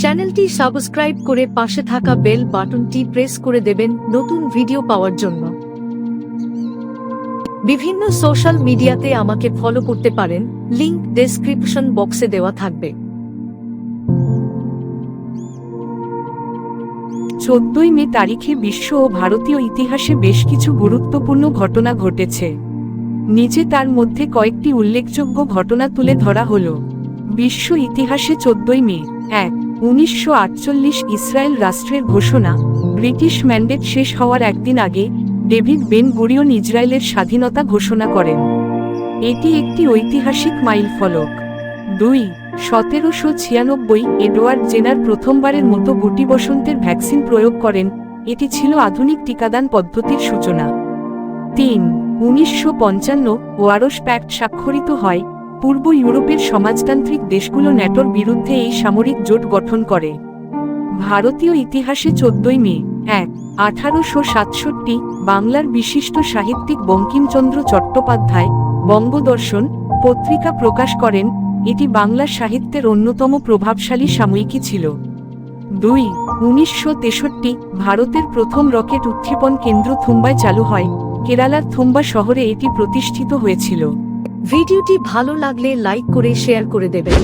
চ্যানেলটি সাবস্ক্রাইব করে পাশে থাকা বেল বাটনটি প্রেস করে দেবেন নতুন ভিডিও পাওয়ার জন্য। বিভিন্ন সোশ্যাল মিডিয়াতে আমাকে ফলো করতে পারেন, লিংক ডেসক্রিপশন বক্সে দেওয়া থাকবে। চোদ্দই মে তারিখে বিশ্ব ও ভারতীয় ইতিহাসে বেশ কিছু গুরুত্বপূর্ণ ঘটনা ঘটেছে। নিচে তার মধ্যে কয়েকটি উল্লেখযোগ্য ঘটনা তুলে ধরা হল। বিশ্ব ইতিহাসে চোদ্দই মে, এক উনিশশো আটচল্লিশ ইসরায়েল রাষ্ট্রের ঘোষণা, ব্রিটিশ ম্যান্ডেট শেষ হওয়ার একদিন আগে ডেভিড বেন গুরিয়ন ইসরায়েলের স্বাধীনতা ঘোষণা করেন। এটি একটি ঐতিহাসিক মাইলফলক। দুই, সতেরোশো ছিয়ানব্বই এডওয়ার্ড জেনার প্রথমবারের মতো গুটি বসন্তের ভ্যাকসিন প্রয়োগ করেন, এটি ছিল আধুনিক টিকাদান পদ্ধতির সূচনা। তিন, উনিশশো পঞ্চান্ন ওয়ারস প্যাক্ট স্বাক্ষরিত হয় পূর্ব ইউরোপের সমাজতান্ত্রিক দেশগুলো ন্যাটোর বিরুদ্ধে এই সামরিক জোট গঠন করে। ভারতীয় ইতিহাসে চোদ্দই মে, এক, আঠারোশো সাতষট্টি, বাংলার বিশিষ্ট সাহিত্যিক বঙ্কিমচন্দ্র চট্টোপাধ্যায়, বঙ্গদর্শন, পত্রিকা প্রকাশ করেন, এটি বাংলা সাহিত্যের অন্যতম প্রভাবশালী সাময়িকী ছিল। দুই, উনিশশো তেষট্টি, ভারতের প্রথম রকেট উৎক্ষেপণ কেন্দ্র থুম্বায় চালু হয়। কেরালার থুম্বা শহরে এটি প্রতিষ্ঠিত হয়েছিল। ভিডিওটি ভালো লাগলে লাইক করে শেয়ার করে দেবেন।